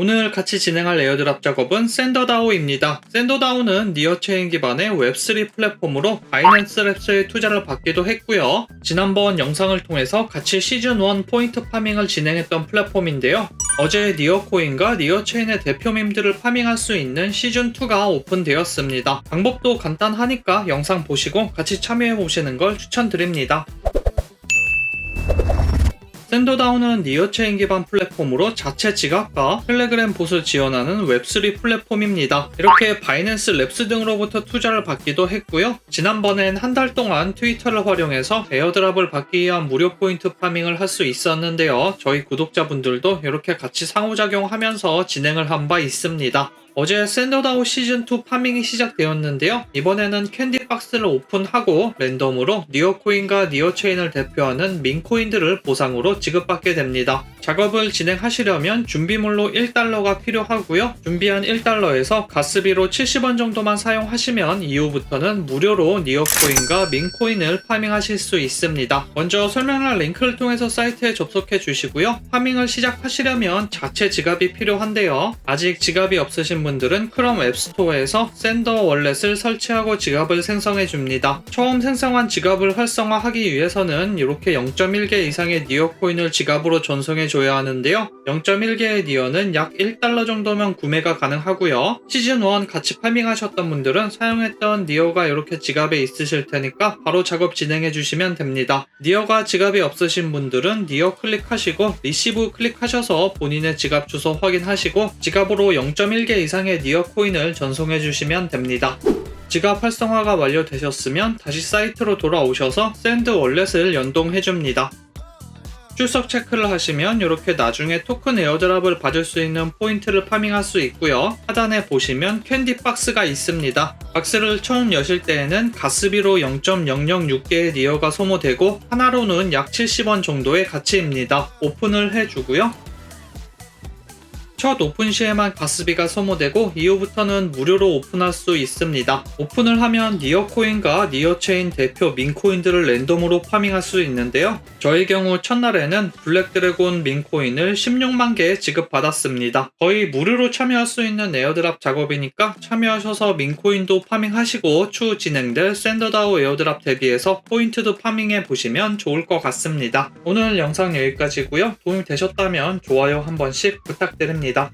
오늘 같이 진행할 에어드랍 작업은 샌더다오입니다. 샌더다오는 니어 체인 기반의 웹3 플랫폼으로 바이낸스 랩스에 투자를 받기도 했고요. 지난번 영상을 통해서 같이 시즌1 포인트 파밍을 진행했던 플랫폼인데요. 어제 니어코인과 니어체인의 대표밈들을 파밍할 수 있는 시즌2가 오픈되었습니다. 방법도 간단하니까 영상 보시고 같이 참여해 보시는 걸 추천드립니다. 샌더다운은 니어체인 기반 플랫폼으로 자체 지갑과 텔레그램 봇을 지원하는 웹3 플랫폼입니다. 이렇게 바이낸스 랩스 등으로부터 투자를 받기도 했고요. 지난번엔 한 달 동안 트위터를 활용해서 에어드랍을 받기 위한 무료 포인트 파밍을 할 수 있었는데요. 저희 구독자분들도 이렇게 같이 상호작용하면서 진행을 한 바 있습니다. 어제 샌더다우 시즌2 파밍이 시작되었는데요. 이번에는 캔디박스를 오픈하고 랜덤으로 니어코인과 니어체인을 대표하는 민코인들을 보상으로 지급받게 됩니다. 작업을 진행하시려면 준비물로 1달러가 필요하고요. 준비한 1달러에서 가스비로 70원 정도만 사용하시면 이후부터는 무료로 니어코인과 민코인을 파밍하실 수 있습니다. 먼저 설명란 링크를 통해서 사이트에 접속해 주시고요. 파밍을 시작하시려면 자체 지갑이 필요한데요. 아직 지갑이 없으신 분 들은 크롬 앱스토어에서 샌더 월렛을 설치하고 지갑을 생성해 줍니다. 처음 생성한 지갑을 활성화하기 위해서는 이렇게 0.1개 이상의 니어 코인을 지갑으로 전송해 줘야 하는데요. 0.1개의 니어는 약 1달러 정도면 구매가 가능하고요. 시즌 1 같이 파밍하셨던 분들은 사용했던 니어가 이렇게 지갑에 있으실 테니까 바로 작업 진행해 주시면 됩니다. 니어가 지갑이 없으신 분들은 니어 클릭하시고 리시브 클릭하셔서 본인의 지갑 주소 확인하시고 지갑으로 0.1개 이상의 니어 코인을 전송해 주시면 됩니다. 지갑 활성화가 완료되셨으면 다시 사이트로 돌아오셔서 샌드 월렛을 연동해 줍니다. 출석 체크를 하시면 이렇게 나중에 토큰 에어드랍을 받을 수 있는 포인트를 파밍할 수 있고요. 하단에 보시면 캔디 박스가 있습니다. 박스를 처음 여실 때에는 가스비로 0.006개의 니어가 소모되고 하나로는 약 70원 정도의 가치입니다. 오픈을 해주고요. 첫 오픈 시에만 가스비가 소모되고 이후부터는 무료로 오픈할 수 있습니다. 오픈을 하면 니어코인과 니어체인 대표 민코인들을 랜덤으로 파밍할 수 있는데요. 저의 경우 첫날에는 블랙드래곤 민코인을 16만 개 지급받았습니다. 거의 무료로 참여할 수 있는 에어드랍 작업이니까 참여하셔서 민코인도 파밍하시고 추후 진행될 샌더다우 에어드랍 대비해서 포인트도 파밍해 보시면 좋을 것 같습니다. 오늘 영상 여기까지고요. 도움이 되셨다면 좋아요 한 번씩 부탁드립 니다.